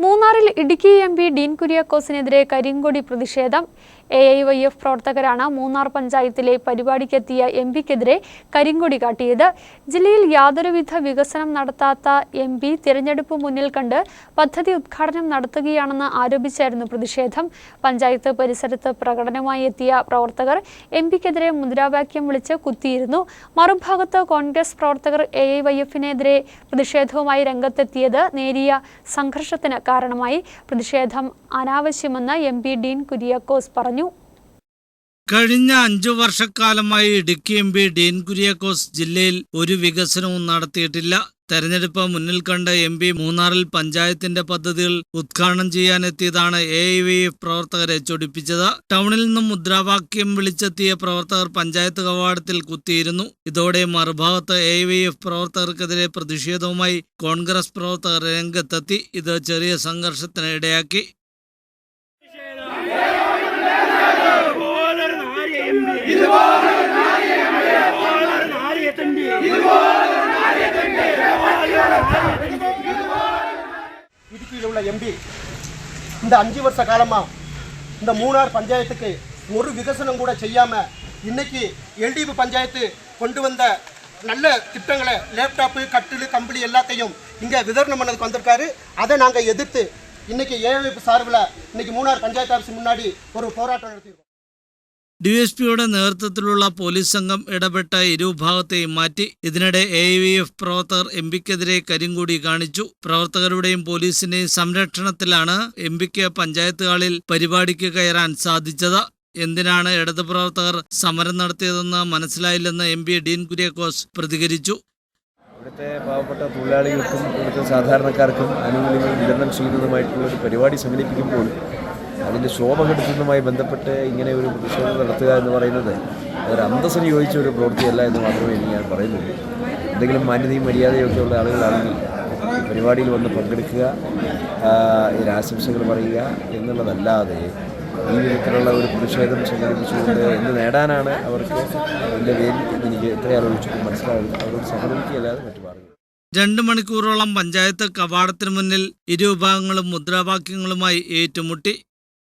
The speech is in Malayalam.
മൂന്നാറിൽ ഇടുക്കി എം പി ഡീൻ കുര്യാക്കോസിനെതിരെ കരിങ്കൊടി പ്രതിഷേധം. എ ഐ വൈ എഫ് പ്രവർത്തകരാണ് മൂന്നാർ പഞ്ചായത്തിലെ പരിപാടിക്കെത്തിയ എം പിക്കെതിരെ കരിങ്കൊടി കാട്ടിയത്. ജില്ലയിൽ യാതൊരുവിധ വികസനം നടത്താത്ത എം പി തിരഞ്ഞെടുപ്പ് മുന്നിൽ കണ്ട് പദ്ധതി ഉദ്ഘാടനം നടത്തുകയാണെന്ന് ആരോപിച്ചായിരുന്നു പ്രതിഷേധം. പഞ്ചായത്ത് പരിസരത്ത് പ്രകടനമായി എത്തിയ പ്രവർത്തകർ എം പിക്കെതിരെ മുദ്രാവാക്യം വിളിച്ച് കുത്തിയിരുന്നു. മറുഭാഗത്ത് കോൺഗ്രസ് പ്രവർത്തകർ എ ഐ വൈ എഫിനെതിരെ പ്രതിഷേധവുമായി രംഗത്തെത്തിയത് നേരിയ സംഘർഷത്തിന് കാരണമായി. പ്രതിഷേധം അനാവശ്യമെന്ന് എം പി ഡീൻ കുര്യാക്കോസ് പറഞ്ഞു. കഴിഞ്ഞ അഞ്ചു വർഷക്കാലമായി ഇടുക്കി എം പി ഡീൻ കുര്യാക്കോസ് ജില്ലയിൽ ഒരു വികസനവും നടത്തിയിട്ടില്ല. തെരഞ്ഞെടുപ്പ് മുന്നിൽ കണ്ട് എം പി മൂന്നാറിൽ പഞ്ചായത്തിന്റെ പദ്ധതികൾ ഉദ്ഘാടനം ചെയ്യാനെത്തിയതാണ് എ ഐ വി എഫ് പ്രവർത്തകരെ ചൊടിപ്പിച്ചത്. ടൗണിൽ നിന്നും മുദ്രാവാക്യം വിളിച്ചെത്തിയ പ്രവർത്തകർ പഞ്ചായത്ത് കവാടത്തിൽ കുത്തിയിരുന്നു. ഇതോടെ മറുഭാഗത്ത് എ വി എഫ് പ്രവർത്തകർക്കെതിരെ പ്രതിഷേധവുമായി കോൺഗ്രസ് പ്രവർത്തകർ രംഗത്തെത്തി. ഇത് ചെറിയ സംഘർഷത്തിന് ഇടയാക്കി எம்பி. இந்த அஞ்சு வருஷ காலமாக இந்த மூணார் பஞ்சாயத்துக்கு ஒரு விகசனம் கூட செய்யாமல் இன்றைக்கி எல்டிபி பஞ்சாயத்து கொண்டு வந்த நல்ல திட்டங்களை லேப்டாப்பு கட்டில் கம்பளி எல்லாத்தையும் இங்கே விதரணம் பண்ணதுக்கு வந்திருக்காரு. அதை நாங்கள் எதிர்த்து இன்னைக்கு ஏழைப்பு சார்பில் இன்றைக்கி மூணார் பஞ்சாயத்து ஆஃபீஸ் முன்னாடி ஒரு போராட்டம் நடத்தியிருக்கோம். ഡിഎസ്പിയുടെ നേതൃത്വത്തിലുള്ള പോലീസ് സംഘം ഇടപെട്ട ഇരുഭാഗത്തെയും മാറ്റി. ഇതിനിടെ എ വി എഫ് പ്രവർത്തകർ എം പിക്കെതിരെ കരിങ്കൂടി കാണിച്ചു. പ്രവർത്തകരുടെയും പോലീസിന്റെയും സംരക്ഷണത്തിലാണ് എം പിക്ക് പഞ്ചായത്ത് ഹാളിൽ പരിപാടിക്ക് കയറാൻ സാധിച്ചത്. എന്തിനാണ് ഇടത് പ്രവർത്തകർ സമരം നടത്തിയതെന്ന് മനസ്സിലായില്ലെന്ന് എം പി ഡീൻ കുര്യാക്കോസ് പ്രതികരിച്ചു. ഇവിടുത്തെ പാവപ്പെട്ട തൊഴിലാളികൾക്കും ഇവിടുത്തെ സാധാരണക്കാർക്കും ആനുകൂല്യങ്ങൾ വിതരണം ചെയ്യുന്നതുമായിട്ടുള്ള ഒരു പരിപാടി സംഘടിപ്പിക്കുമ്പോൾ അതിന്റെ ശോഭ കെടുത്തുന്നതുമായി ബന്ധപ്പെട്ട് ഇങ്ങനെ ഒരു പ്രതിഷേധം നടത്തുക എന്ന് പറയുന്നത് അതൊരു അന്തസ്സിന് യോജിച്ച ഒരു പ്രവൃത്തിയല്ല എന്ന് മാത്രമേ എനിക്ക് ഞാൻ പറയുന്നുള്ളൂ. എന്തെങ്കിലും മാന്യതയും മര്യാദയും ഒക്കെ ഉള്ള ആളുകളാണെങ്കിൽ പരിപാടിയിൽ വന്ന് പങ്കെടുക്കുക ഇതിന് ആശംസകൾ പറയുക എന്നുള്ളതല്ലാതെ ഈ വിധത്തിലുള്ള ഒരു പ്രതിഷേധം സംഘടിപ്പിച്ചുകൊണ്ട് എന്ത് നേടാനാണ് അവർക്ക് എന്റെ പേരിൽ എനിക്ക് എത്രയാൾ വിളിച്ചിട്ട് മനസ്സിലാകുന്നത് അവരോട് സഹകരിക്കുകയല്ലാതെ മറ്റു മാർഗം രണ്ട് മണിക്കൂറോളം പഞ്ചായത്ത് കവാടത്തിന് മുന്നിൽ ഇരുവിഭാഗങ്ങളും മുദ്രാവാക്യങ്ങളുമായി ഏറ്റുമുട്ടി.